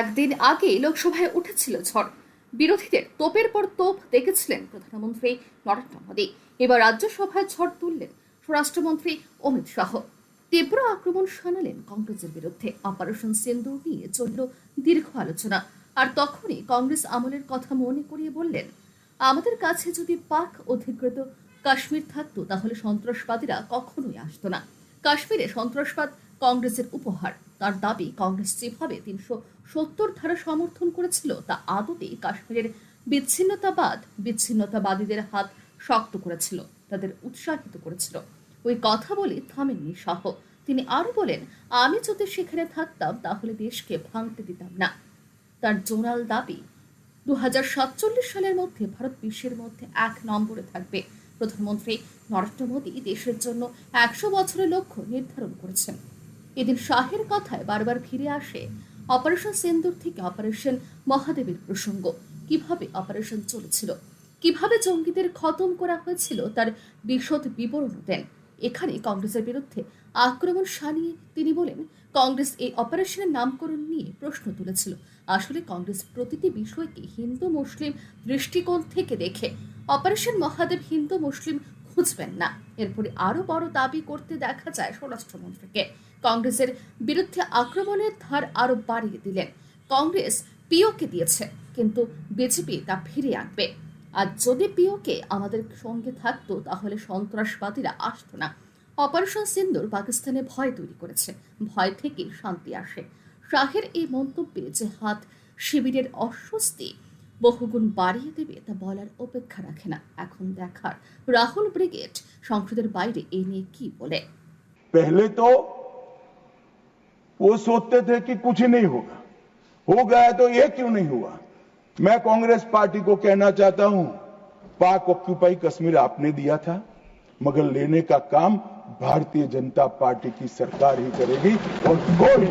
একদিন আগে লোকসভায় উঠেছিল ঝড়। বিরোধীদের তোপের পর তোপ দেখেছিলেন প্রধানমন্ত্রী নরেন্দ্র মোদী। এবার রাজ্যসভায় ঝড় তুললেন স্বরাষ্ট্রমন্ত্রী অমিত শাহ। তীব্র আক্রমণ শানালেন কংগ্রেসের বিরুদ্ধে। অপারেশন সিন্দুর নিয়ে চলল দীর্ঘ আলোচনা। আর তখনই কংগ্রেস আমলের কথা মনে করিয়ে বললেন, আমাদের কাছে যদি পাক অধিকৃত কাশ্মীর থাকতো, তাহলে সন্ত্রাসবাদীরা কখনোই আসতো না। কাশ্মীরে সন্ত্রাসবাদ কংগ্রেসের উপহার। তার দাবি, কংগ্রেস যেভাবে তিনশো সত্তর ধারা সমর্থন করেছিল, তা আদতে কাশ্মীরের বিচ্ছিন্নতাবাদ বিচ্ছিন্নতাবাদীদের হাত শক্ত করেছিল, তাদের উৎসাহিত করেছিল। ওই কথা বলে থামেননি শাহ। তিনি আরও বলেন, আমি যদি সেখানে থাকতাম, তাহলে দেশকে ভাঙতে দিতাম না। তার জোরাল দাবি দু হাজার সাতচল্লিশ সালের মধ্যে ভারত বিশ্বের মধ্যে এক নম্বরে থাকবে। প্রধানমন্ত্রী নরেন্দ্র মোদী দেশের জন্য একশো বছরের লক্ষ্য নির্ধারণ করেছেন। এদিন শাহের কথায় বারবার ফিরে আসে অপারেশন সিন্দুর থেকে অপারেশন মহাদেবের প্রসঙ্গ। কীভাবে অপারেশন চলেছিল? কীভাবে জঙ্গিদের খতম করা হয়েছিল তার বিশদ বিবরণ দেন। এখানে কংগ্রেসের বিরুদ্ধে আক্রমণ সানিয়ে তিনি বলেন, কংগ্রেস এই অপারেশনের নামকরণ নিয়ে প্রশ্ন তুলেছিল। আসলে কংগ্রেস প্রতিটি বিষয়কে হিন্দু মুসলিম দৃষ্টিকোণ থেকে দেখে। অপারেশন মহাদেব হিন্দু মুসলিম খুঁজবেন না। এরপরে আরও বড় দাবি করতে দেখা যায় স্বরাষ্ট্রমন্ত্রীকে। কংগ্রেসের বিরুদ্ধে আক্রমণের ধার আরও বাড়িয়ে দিলেন। কংগ্রেস পিওকে দিয়েছে, কিন্তু বিজেপি তা ফিরিয়ে আনবে। আর যদি পিওকে আমাদের সঙ্গে থাকতো, তাহলে সন্ত্রাসবাদীরা আসতো না। অপারেশন সিন্দুর পাকিস্তানে ভয় তৈরি করেছে। ভয় থেকে শান্তি আসে। শাহের এই মন্তব্যে যে হাত শিবিরের অস্বস্তি বহুগুণ বাড়িয়ে দেবে তা বলার অপেক্ষা রাখে না এখন দেখার রাহুল ব্রিগেড সংসদের বাইরে এ নিয়ে কি বলে पहले तो वो सोचते थे कि कुछ ही नहीं होगा हो गया तो ये क्यों नहीं हुआ मैं कांग्रेस पार्टी को कहना चाहता हूं पाक ऑक्यूपाई कश्मीर आपने दिया था मगर लेने का काम भारतीय जनता पार्टी की सरकार ही करेगी और कोई